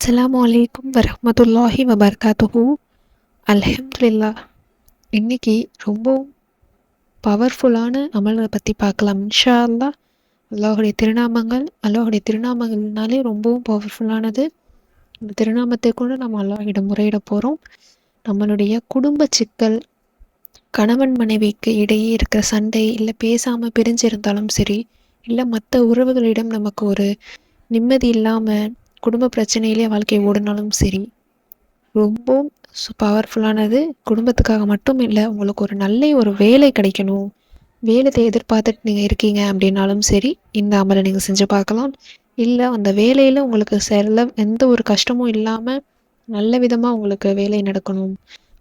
அஸ்லாம் வலைக்கும் வரமத்துல்லாஹி வபர்காத்துஹு அல்ஹம்துலில்லா இன்னைக்கு ரொம்பவும் பவர்ஃபுல்லான அமல்களை பற்றி பார்க்கலாம். இன்ஷா அல்லா அல்லாஹுடைய திருநாமங்கள் அல்லாஹுடைய திருநாமங்கள்னாலே ரொம்பவும் பவர்ஃபுல்லானது இந்த திருநாமத்தை கூட நம்ம அல்லாஹிடம் முறையிட போகிறோம் நம்மளுடைய குடும்ப சிக்கல் கணவன் மனைவிக்கு இடையே இருக்கிற சண்டை இல்லை பேசாமல் பிரிஞ்சிருந்தாலும் சரி இல்லை மற்ற உறவுகளிடம் நமக்கு ஒரு நிம்மதி இல்லாமல் குடும்ப பிரச்சனையிலே வாழ்க்கை ஓடினாலும் சரி ரொம்பவும் பவர்ஃபுல்லானது குடும்பத்துக்காக மட்டும் இல்லை உங்களுக்கு ஒரு நல்ல ஒரு வேலை கிடைக்கணும். வேலையை எதிர்பார்த்துட்டு நீங்கள் இருக்கீங்க அப்படின்னாலும் சரி இந்த அமலை நீங்கள் செஞ்சு பார்க்கலாம். இல்லை அந்த வேலையில் உங்களுக்கு செல்ல எந்த ஒரு கஷ்டமும் இல்லாமல் நல்ல விதமாக உங்களுக்கு வேலை நடக்கணும்.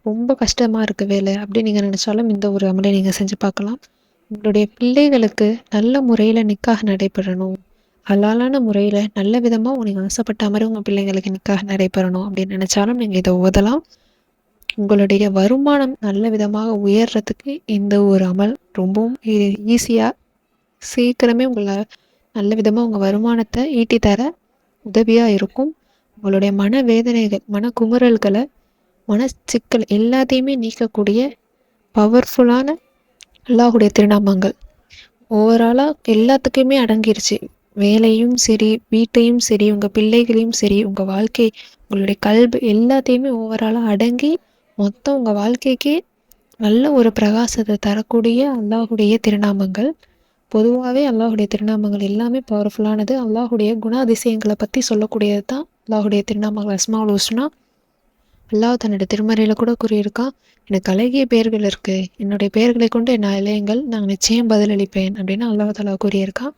ரொம்ப கஷ்டமாக இருக்குது வேலை அப்படின்னு நீங்கள் நினச்சாலும் இந்த ஒரு அமலை நீங்கள் செஞ்சு பார்க்கலாம். உங்களுடைய பிள்ளைகளுக்கு நல்ல முறையில் நிக்காக நடைபெறணும். ஹலாலான முறையில் நல்ல விதமாக உனக்கு ஆசைப்பட்ட மாதிரி உங்கள் பிள்ளைங்களுக்கு நிக்காக நடைபெறணும் அப்படின்னு நினச்சாலும் நீங்கள் இதை ஓதலாம். உங்களுடைய வருமானம் நல்ல விதமாக உயர்றதுக்கு இந்த ஒரு அமல் ரொம்பவும் ஈஸியாக சீக்கிரமே உங்களை நல்ல விதமாக உங்கள் வருமானத்தை ஈட்டி தர உதவியாக இருக்கும். உங்களுடைய மன வேதனைகள் மன குமுறல்களை மன சிக்கல் எல்லாத்தையுமே நீக்கக்கூடிய பவர்ஃபுல்லான அல்லாஹுடைய திருநாமங்கள். ஓவராலாக எல்லாத்துக்குமே அடங்கிருச்சு. வேலையும் சரி வீட்டையும் சரி உங்கள் பிள்ளைகளையும் சரி உங்கள் வாழ்க்கை உங்களுடைய கல்வி எல்லாத்தையுமே ஓவராலாக அடங்கி மொத்தம் உங்கள் வாழ்க்கைக்கே நல்ல ஒரு பிரகாசத்தை தரக்கூடிய அல்லாஹுடைய திருநாமங்கள். பொதுவாகவே அல்லாஹுடைய திருநாமங்கள் எல்லாமே பவர்ஃபுல்லானது அல்லாஹுடைய குணாதிசயங்களை பற்றி சொல்லக்கூடியது தான் அல்லாஹுடைய திருநாமங்கள். அஸ்மாவுல் ஹுஸ்னா. அல்லாஹ் தன்னுடைய திருமறையில் கூட கூறியிருக்கான் எனக்கு அழகிய பெயர்கள் இருக்குது என்னுடைய பெயர்களை கொண்டு என்ன இளையங்கள் நான் நிச்சயம் பதிலளிப்பேன். அப்படின்னு அல்லாஹ் தலா கூறியிருக்கான்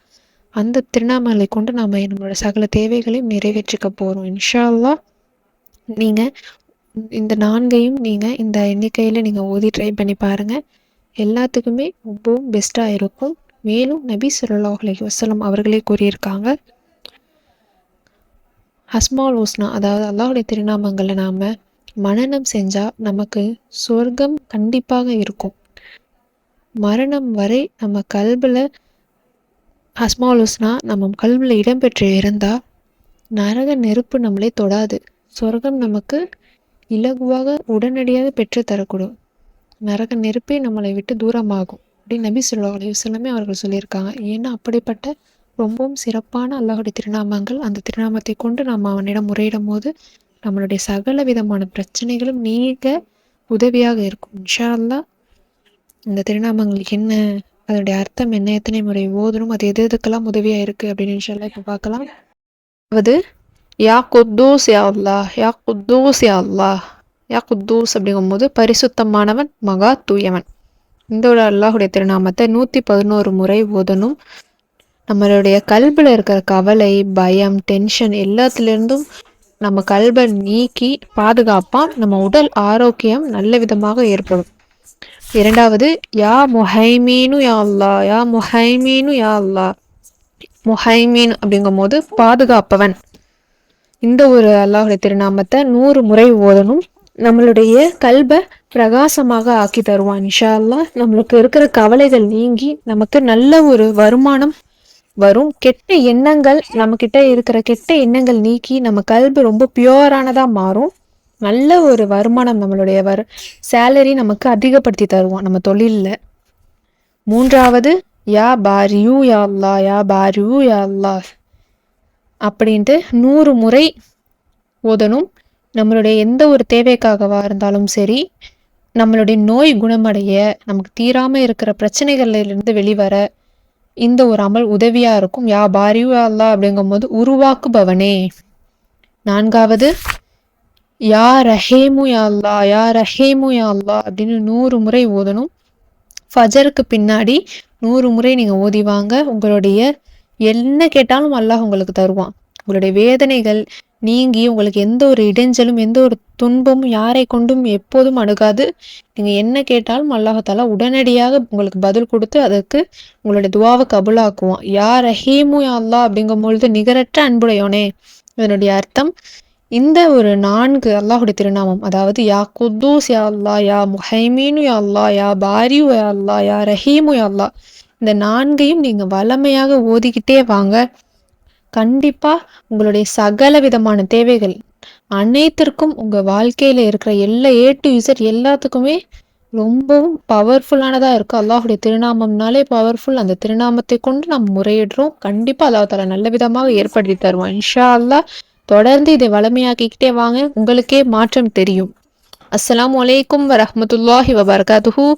அந்த திருவண்ணாமலை கொண்டு நாம் நம்மளோட சகல தேவைகளையும் நிறைவேற்றிக்க போகிறோம் இன்ஷா அல்லா நீங்கள் இந்த நான்கையும் நீங்கள் இந்த எண்ணிக்கையில் நீங்கள் ஓதி ட்ரை பண்ணி பாருங்கள் எல்லாத்துக்குமே ரொம்பவும் பெஸ்ட்டாக இருக்கும். மேலும் நபி ஸல்லல்லாஹு அலைஹி வஸல்லம் அவர்களே கூறியிருக்காங்க ஹஸ்மால் ஹுஸ்னா அதாவது அல்லாஹுடைய திருநாமங்களை நாம் மனநம் செஞ்சால் நமக்கு சொர்க்கம் கண்டிப்பாக இருக்கும். மரணம் வரை நம்ம கல்பில் அஸ்மாலோஸ்னா நம்ம கல்வியில் இடம்பெற்று இருந்தால் நரக நெருப்பு நம்மளே தொடாது. சொர்க்கம் நமக்கு இலகுவாக உடனடியாக பெற்று தரக்கூடும். நரக நெருப்பே நம்மளை விட்டு தூரமாகும். அப்படின்னு நபி சொல்லா அலையுசல்லமே அவர்கள் சொல்லியிருக்காங்க. ஏன்னா அப்படிப்பட்ட ரொம்பவும் சிறப்பான அல்லாஹுடைய திருநாமங்கள் அந்த திருநாமத்தை கொண்டு நாம் அவனிடம் முறையிடும் போது நம்மளுடைய சகல விதமான பிரச்சனைகளும் நீங்க உதவியாக இருக்கும். இன்ஷா அல்லா இந்த திருநாமங்கள் என்ன அதனுடைய அர்த்தம் என்ன? எத்தனை முறை ஓதணும் அது எது எதுக்கெல்லாம் உதவியாக இருக்குது அப்படின்னு இன்ஷால்லா இப்போ பார்க்கலாம். அதாவது யா குத்தூஸ் யா அல்லா யா குத்தூஸ் யா அல்லா யா குத்தூஸ் அப்படிங்கும்போது பரிசுத்தமானவன் மகா தூயவன். இந்த ஒரு அல்லாஹுடைய திருநாமத்தை நூற்றி பதினோரு முறை ஓதணும். நம்மளுடைய கல்பில் இருக்கிற கவலை பயம் டென்ஷன் எல்லாத்துலேருந்தும் நம்ம கல்வை நீக்கி பாதுகாப்பாக நம்ம உடல் ஆரோக்கியம் நல்ல விதமாக ஏற்படும். இரண்டாவது யா முஹைமீனு யா அல்லா யா முஹைமீனு யா அல்லா. முஹைமீன் அப்படிங்கும் போது பாதுகாப்பவன். இந்த ஒரு அல்லாஹுடைய திருநாமத்தை நூறு முறை ஓதணும். நம்மளுடைய கல்வை பிரகாசமாக ஆக்கி தருவான் இன்ஷா அல்லா. நம்மளுக்கு இருக்கிற கவலைகள் நீங்கி நமக்கு நல்ல ஒரு வருமானம் வரும். கெட்ட எண்ணங்கள் நம்மக்கிட்ட இருக்கிற கெட்ட எண்ணங்கள் நீக்கி நம்ம கல்வி ரொம்ப பியூரானதாக மாறும். நல்ல ஒரு வருமானம் நம்மளுடைய வரு சேலரி நமக்கு அதிகப்படுத்தி தருவோம் நம்ம தொழிலில். மூன்றாவது யா பாரியூ யா அல்லா யா பாரியூ யா அல்லா. அப்படின்ட்டு நூறு முறை ஓதணும். நம்மளுடைய எந்த ஒரு தேவைக்காகவா இருந்தாலும் சரி நம்மளுடைய நோய் குணமடைய நமக்கு தீராமல் இருக்கிற பிரச்சனைகள்லேருந்து வெளிவர இந்த ஒரு அமல் உதவியாக இருக்கும். யா பாரியூ அல்லா அப்படிங்கும்போது உருவாக்குபவனே. நான்காவது யா ரஹேமு யா அல்லா யா ரஹேமு யா அல்லா அப்படின்னு நூறு முறை ஓதணும். ஃபஜருக்கு பின்னாடி நூறு முறை நீங்கள் ஓதிவாங்க உங்களுடைய என்ன கேட்டாலும் அல்லாஹ் உங்களுக்கு தருவான். உங்களுடைய வேதனைகள் நீங்கி உங்களுக்கு எந்த ஒரு இடைஞ்சலும் எந்த ஒரு துன்பமும் யாரை கொண்டும் எப்போதும் அணுகாது. நீங்கள் என்ன கேட்டாலும் அல்லாஹால உடனடியாக உங்களுக்கு பதில் கொடுத்து அதற்கு உங்களுடைய துவாவை கபுலாக்குவான். யா ரஹீமு யா அல்லா அப்படிங்கும் பொழுது நிகரற்ற அன்புடையோனே இதனுடைய அர்த்தம் இந்த ஒரு நான்கு அல்லாஹுடைய திருநாமம் அதாவது யா குத்தூஸ் யா அல்லா யா முஹைமீனு யா அல்லா யா பாரியு யா அல்லா யா ரஹீமு யா அல்லா இந்த நான்கையும் நீங்கள் வளமையாக ஓதிக்கிட்டே வாங்க. கண்டிப்பாக உங்களுடைய சகல விதமான தேவைகள் அனைத்திற்கும் உங்கள் வாழ்க்கையில் இருக்கிற எல்லா ஏ டு யூசர் எல்லாத்துக்குமே ரொம்பவும் பவர்ஃபுல்லானதாக இருக்கும் அல்லாஹுடைய திருநாமம்னாலே பவர்ஃபுல் அந்த திருநாமத்தை கொண்டு நம்ம முறையிடுறோம். கண்டிப்பாக அல்லாஹ் தலை நல்ல விதமாக ஏற்படுத்தி தருவான். இன்ஷா அல்லாஹ் தொடர்ந்து இதை வளமையாக்கிக்கிட்டே வாங்க. உங்களுக்கே மாற்றம் தெரியும். அஸ்லாம் வலைக்கும் வரமத்துல்லாஹி வபரகாத்துஹு.